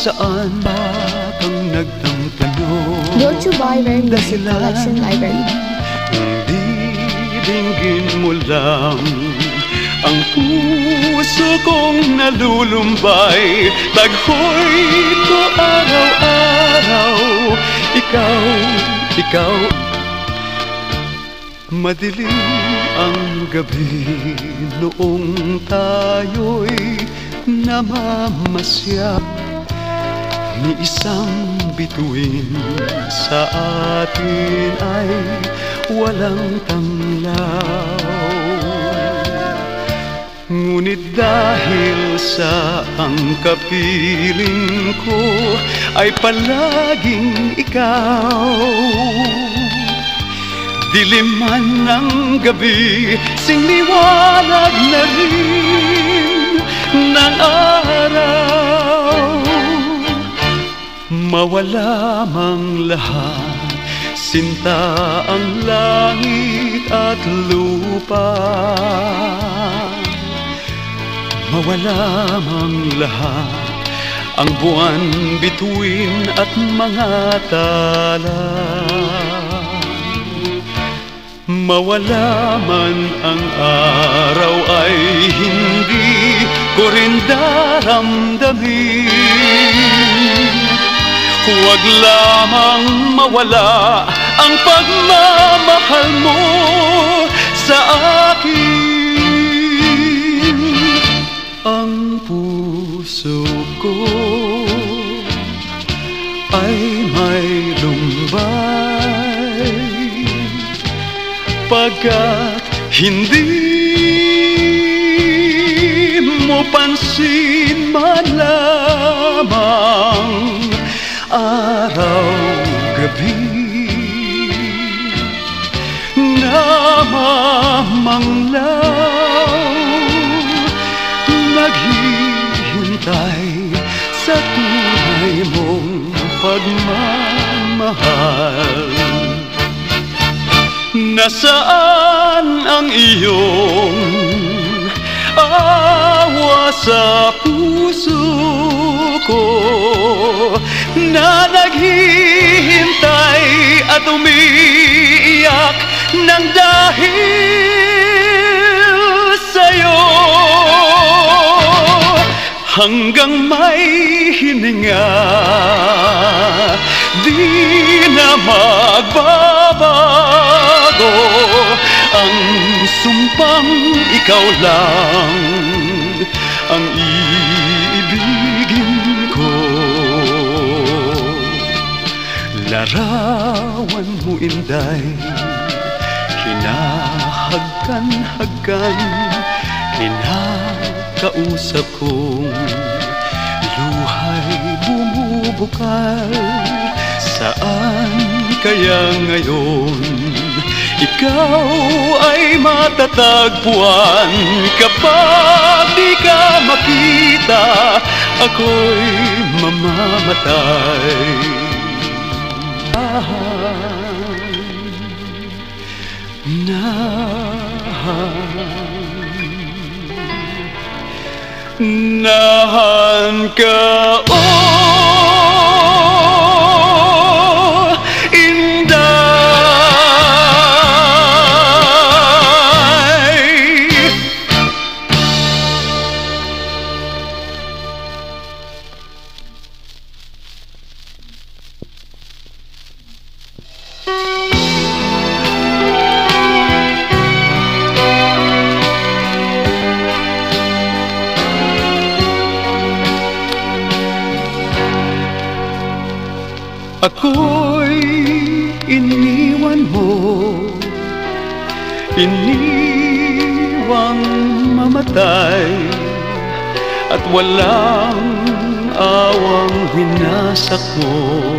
saan ba kang to you by Rare Music Collection Library. Hindi dinggin mo lang ang puso kong nalulumbay. Taghoy ko araw-araw Ikaw, ikaw. Madilim ang gabi noong tayo'y namamasyap Ni isang bituin sa atin ay walang tanglaw. Ngunit dahil sa ang kapiling ko ay palaging ikaw. Diliman ng gabi, singliwanag na rin Mawala mang lahat, sinta ang langit at lupa. Mawala mang lahat, ang buwan bituin at mga tala. Mawala man ang araw ay hindi ko rin daramdamin Huwag lamang mawala ang pagmamahal mo sa akin. Ang puso ko ay may lumbay. Pagkat hindi mo pansin man lamang Araw-gabi Namamanglaw Naghihintay sa tunay mong pagmamahal. Nasaan ang iyong awa sa puso ko Na naghihintay at umiiyak ng dahil sa'yo. Hanggang may hininga Di na magbabago. Ang sumpang ikaw lang Larawan mo inday. Hinahagkan-hagkan Kinakausap kong Luhay bumubukal. Saan kaya ngayon? Ikaw ay matatagpuan Kapag di ka makita Ako'y mamamatay Nahan. Ka oh Ako'y iniwan mo. Iniwang mamatay. At walang awang winasak mo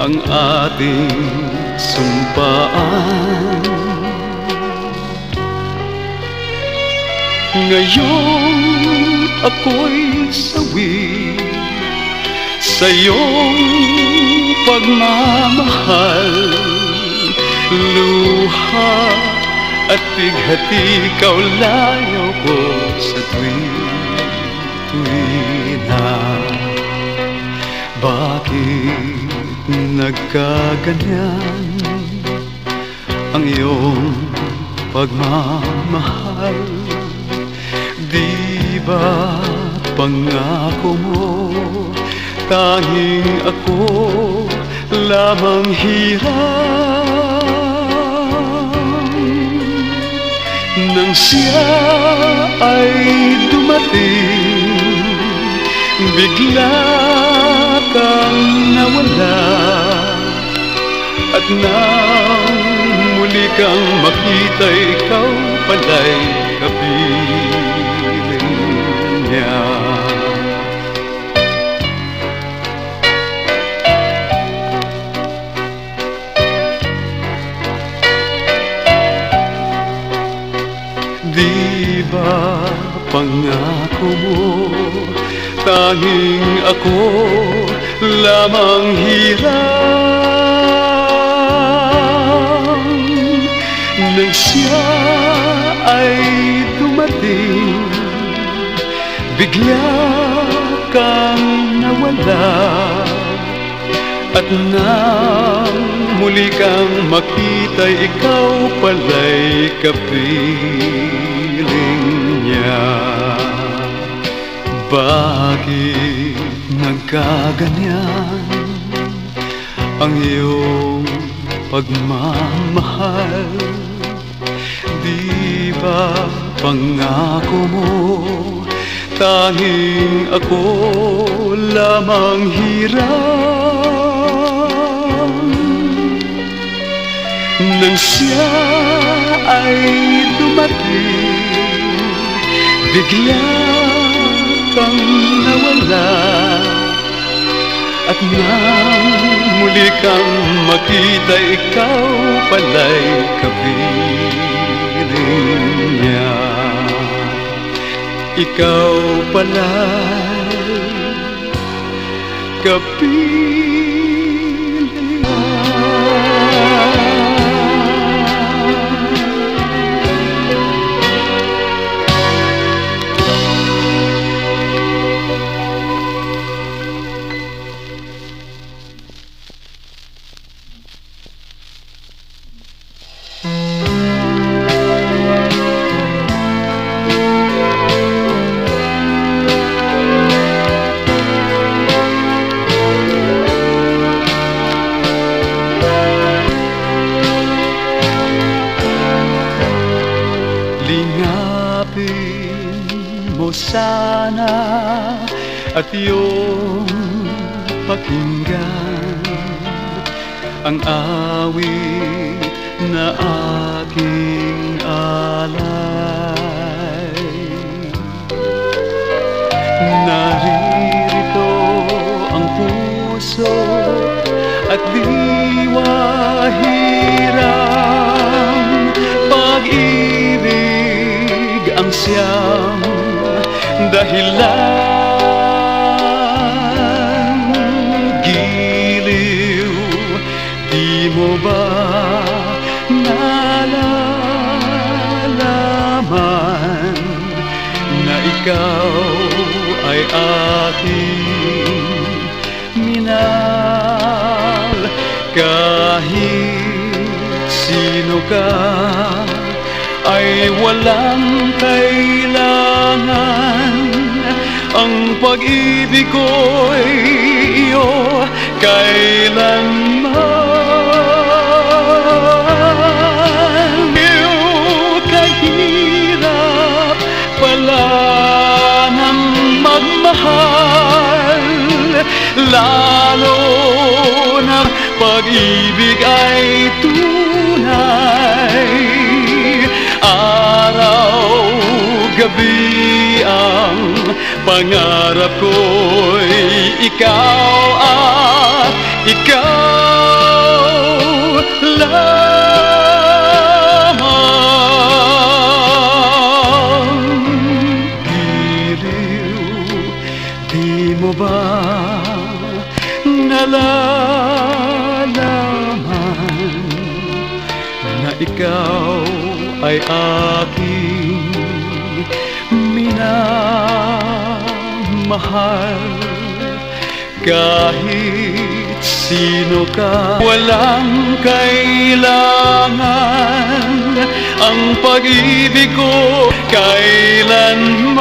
Ang ating sumpaan. Ngayon ako'y sawi sa iyong pagmamahal. Luha at bighati kaulayo ko sa tuwi tuwi na. Bakit nagkaganyan Ang iyong pagmamahal? Di ba pangako mo Tanging ako lamang hirang Nang siya ay dumating Bigla kang nawala. At nang muli kang makita Ikaw pala'y kapiling niya Di ba pangako mo Tanging ako lamang hirang Nang siya ay dumating Bigla kang nawala At nang muli kang makita Ikaw pala'y kapiling niya bakit nagkaganyan ang iyong pagmamahal? Di ba pangako mo tanging ako lamang hirang? Nang siya ay dumating. Bigla kang nawala At nang muli kang makita Ikaw pala'y kapiling niya. Ikaw pala'y kapiling at iyong pakinggan ang awit na aking alay. Naririto ang puso at diwa hirang pag-ibig ang siyang dahilan ay aking minal Kahit sino ka ay walang kailangan. Ang pag-ibig ko'y iyo kailanman Lalo na pag-ibig ay tunay. Araw, gabi ang pangarap ko'y ikaw at ikaw. Lamang ay aking minamahal. Kahit sino ka Walang kailangan. Ang pag-ibig ko Kailanman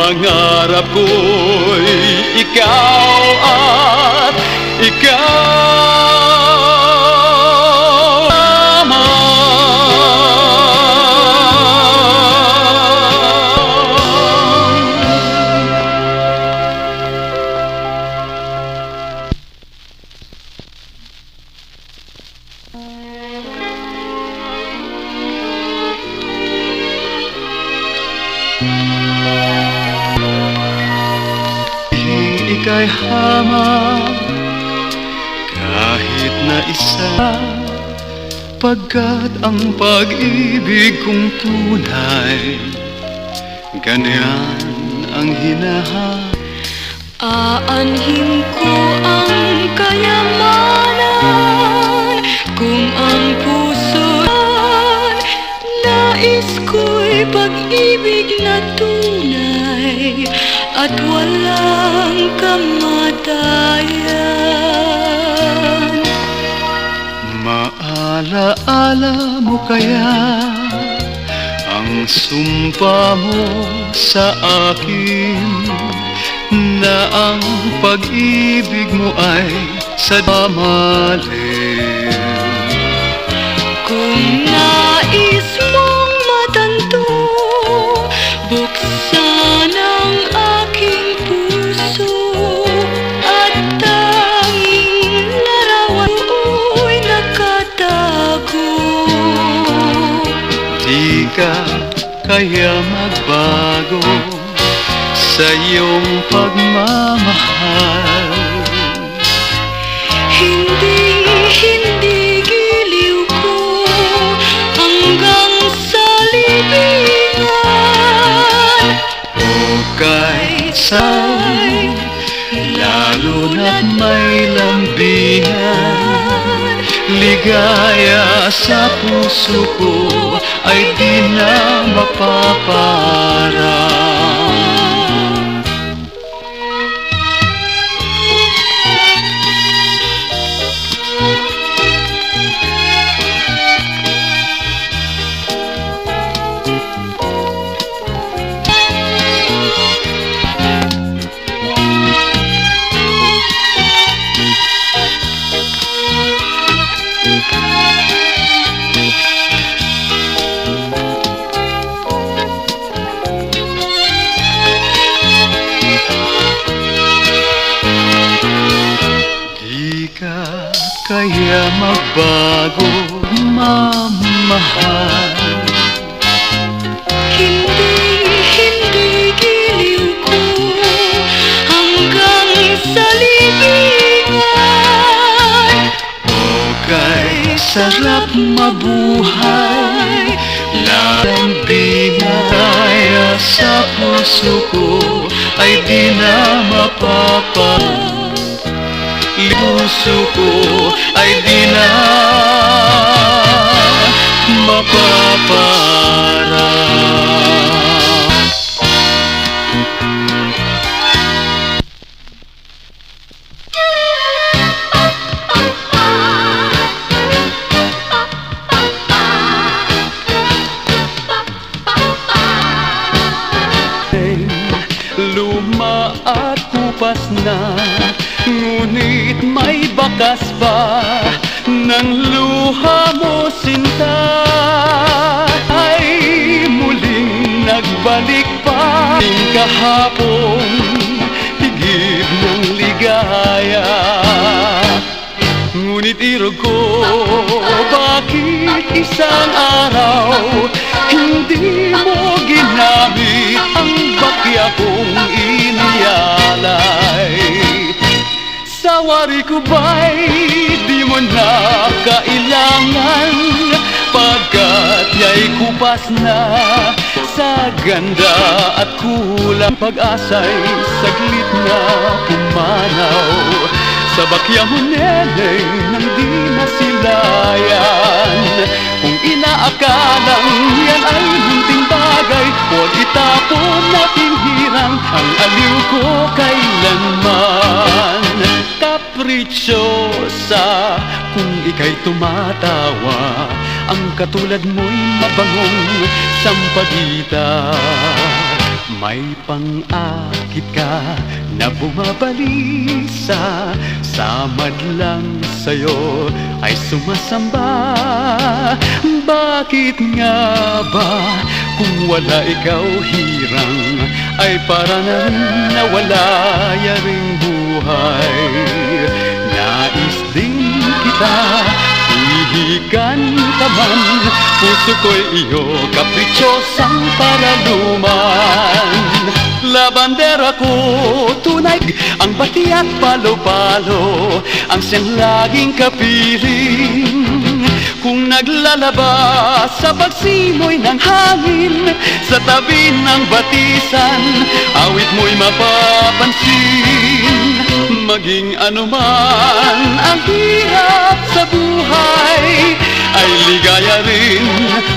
pangarap ko'y ikaw at ikaw lamang. Ika'y hamak kahit na isa Pagkat ang pag-ibig kong tunay Ganyan ang hinahanap Aanhin ko ang kayamanan. Kung ang puso Nais ko'y pag-ibig na tunay At walang kamatayan Maalaala mo kaya ang sumpa mo sa akin na ang pag-ibig mo ay sa mamalim. Sa iyong pagmamahal. Hindi, hindi giliw ko Hanggang sa libingan. Kahit saan, lalo na't may lambingan. Ligaya sa puso ko ay di na mapaparang magbago, mamahal. Hindi, hindi giliw ko Hanggang sa libingan. O kay sarap mabuhay Lang binaya sa puso ko Ay di na mapapa Puso ko ay mapapara Luma at kupas na Ngunit may bakas pa Ng luha mo sinta Ay muling nagbalik pa. Ting kahapon Higit ng ligaya. Ngunit irog ko Bakit isang araw Hindi mo ginamit Ang bakya kong inialay Sa Sa wari ko ba'y mo na kailangan Pagkat ya'y kupas na sa ganda at kulang Pag-asa'y saglit na pumanaw. Sa bakya mo neneng nang di masilayan Kung inaakalang yan ay munting bagay Huwag itapon natin hirang ang aliw ko kailanman. Kaprichosa kung ika'y tumatawa Ang katulad mo'y mabangong sampagita. May pang-akit ka na bumabalisa Sa madlang sa'yo ay sumasamba. Bakit nga ba kung wala ikaw hirang. Ay para na nawala yaring buhay. Nais din kita Ihigan ka man. Puso ko'y iyo Kaprichosang paraluman. Labandera ko tunay Ang bati at palo-palo. Ang siyang laging kapiling Kung naglalabas sa pagsimoy ng hangin Sa tabi ng batisan Awit mo'y mapapansin. Maging anuman ang hirap sa buhay Ay ligaya rin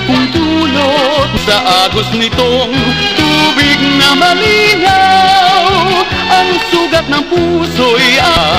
kung tulot sa agos nitong tubig na malinaw. Ang sugat ng puso'y an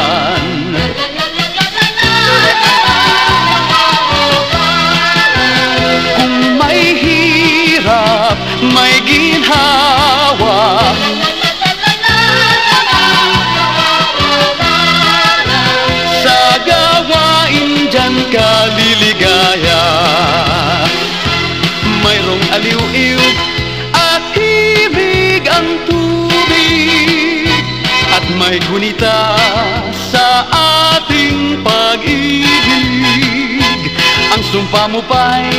may gunita sa ating pag-ibig. Ang sumpa mo pa'y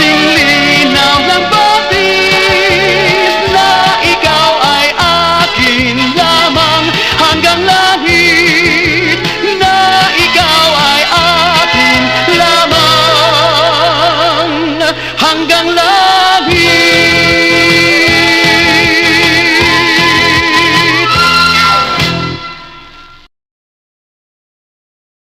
sinlinaw ng batis Na ikaw ay akin lamang. Hanggang langit Na ikaw ay akin lamang. Hanggang langit